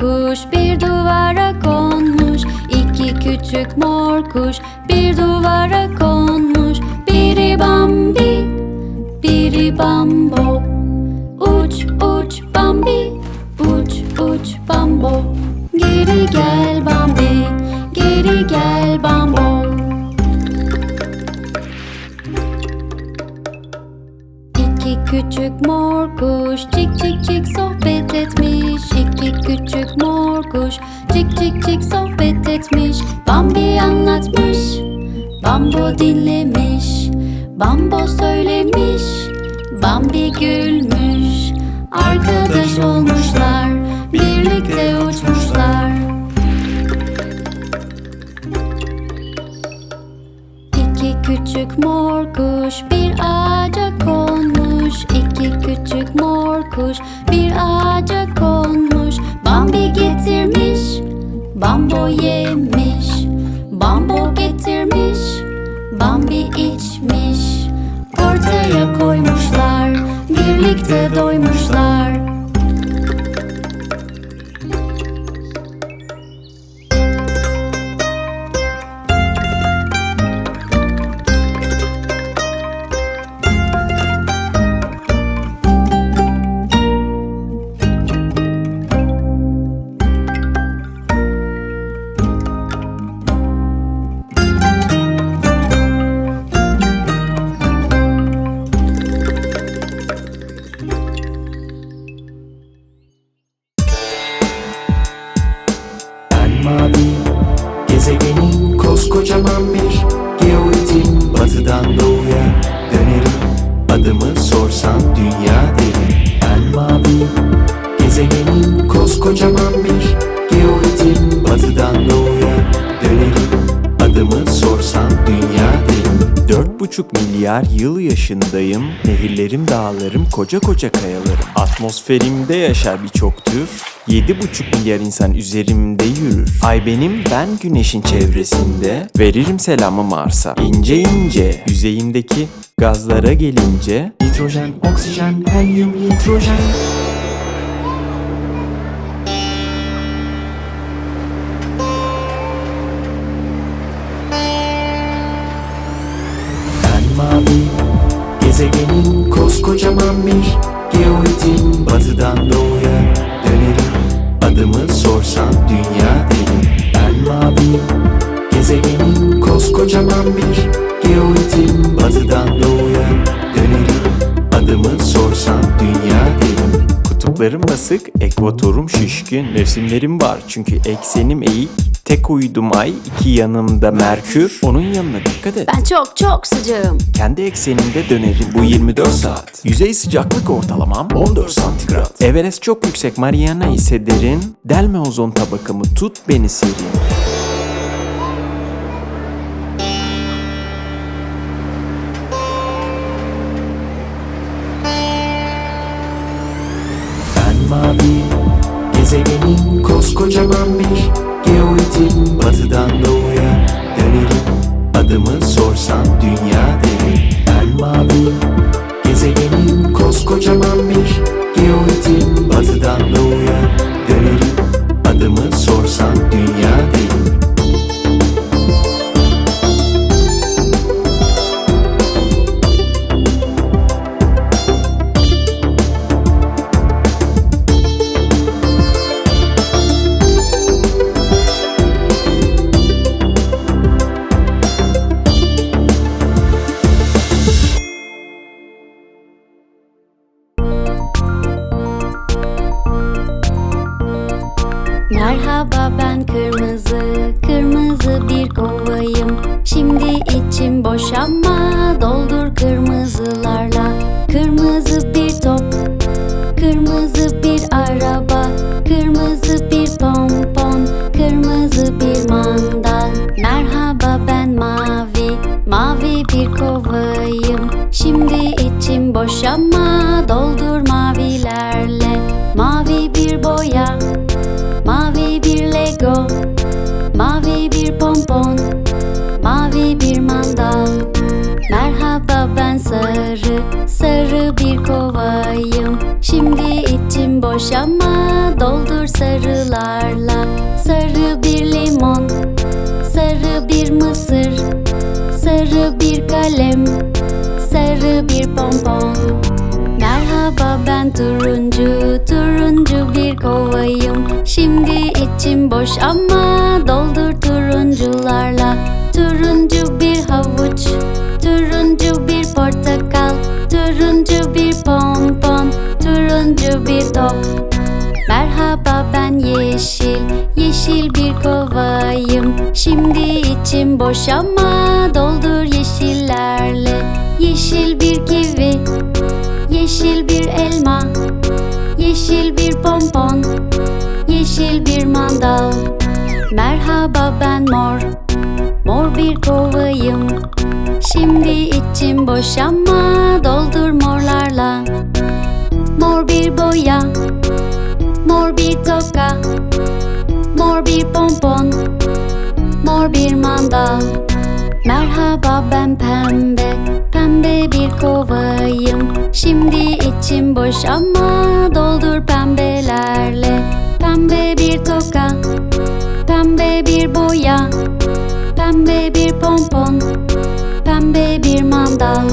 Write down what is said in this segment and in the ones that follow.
kuş bir duvara konmuş İki küçük mor kuş bir duvara konmuş. Biri Bambi, biri Bambo. Uç uç Bambi, uç uç Bambo. Geri gel Bambi, geri gel İki küçük mor kuş cik cik cik sohbet etmiş. İki küçük mor kuş cik cik cik sohbet etmiş. Bambi anlatmış, Bambo dinlemiş Bambo söylemiş, Bambi gülmüş Arkadaş olmuşlar, birlikte Bambi içmiş Ortaya koymuşlar, birlikte doymuşlar mavi. Gezegenin koskocaman bir geoidim Batıdan doğuya dönerim. Adımı sorsan dünya derim. Ben mavi. Gezegenin koskocaman bir geoidim Batıdan doğuya dönerim. Adımı sorsan dünya derim. Dört buçuk milyar yıl yaşındayım. Nehirlerim, dağlarım, koca koca kayalarım. Atmosferimde yaşar birçok tür Yedi buçuk milyar insan üzerimde yürür. Ay benim, ben güneşin çevresinde Veririm selamı Mars'a. İnce ince yüzeyindeki gazlara gelince Nitrojen, oksijen, helyum, nitrojen. Ben Gezegenin koskocaman bir geoidim Batıdan doğuya Kutuplarım basık, ekvatorum şişkin Mevsimlerim var çünkü eksenim eğik Tek uydum ay, iki yanımda Merkür Onun yanına dikkat et Ben çok çok sıcağım kendi eksenimde dönerim bu 24 saat. Yüzey sıcaklık ortalamam 14 santigrat. Everest çok yüksek, Mariana ise derin. Delme ozon tabakamı tut beni serin. Koskocaman bir geoidim Batıdan doğuya dönerim. Adımı sorsan dünya derim. Ben mavi Gezegenin koskocaman bir geoidim Batıdan Lego Mavi bir pompon Mavi bir mandal. Merhaba ben sarı Sarı bir kovayım. Şimdi içim boş ama doldur sarılarla. Sarı bir limon Sarı bir mısır Sarı bir kalem Sarı bir pompon Merhaba ben turuncu Turuncu bir kovayım. Şimdi içim boş ama Doldur turuncularla. Turuncu bir havuç Turuncu bir portakal Turuncu bir pompon Turuncu bir top. Merhaba ben yeşil, yeşil bir kovayım. Şimdi içim boş ama doldur yeşil bir elma Yeşil bir pompon, yeşil bir mandal. Merhaba ben mor, mor bir kovayım. Şimdi içim boş ama doldur morlarla. Mor bir boya Mor bir toka Mor bir pompon Mor bir mandal. Merhaba ben pembe Pembe bir kovayım. Şimdi içim boş ama Doldur pembelerle. Pembe bir toka Pembe bir boya Pembe bir pompon Pembe bir mandal.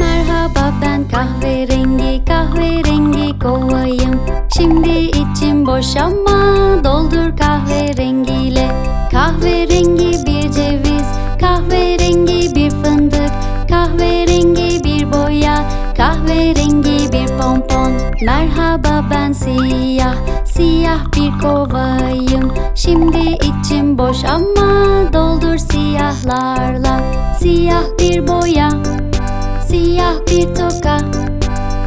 Merhaba ben kahverengi kahverengi kovayım. Şimdi içim boş ama doldur kahverengiyle. Kahverengi Merhaba ben siyah. Siyah bir kovayım. Şimdi içim boş ama doldur siyahlarla. Siyah bir boya Siyah bir toka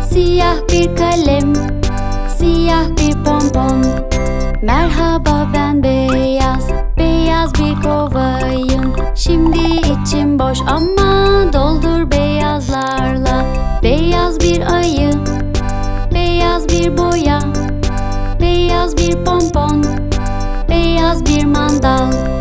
Siyah bir kalem Siyah bir pompon. Merhaba ben beyaz. Beyaz bir kovayım. Şimdi içim boş ama Doldur beyazlarla. Beyaz bir Beyaz bir boya Beyaz bir pompon Beyaz bir mandal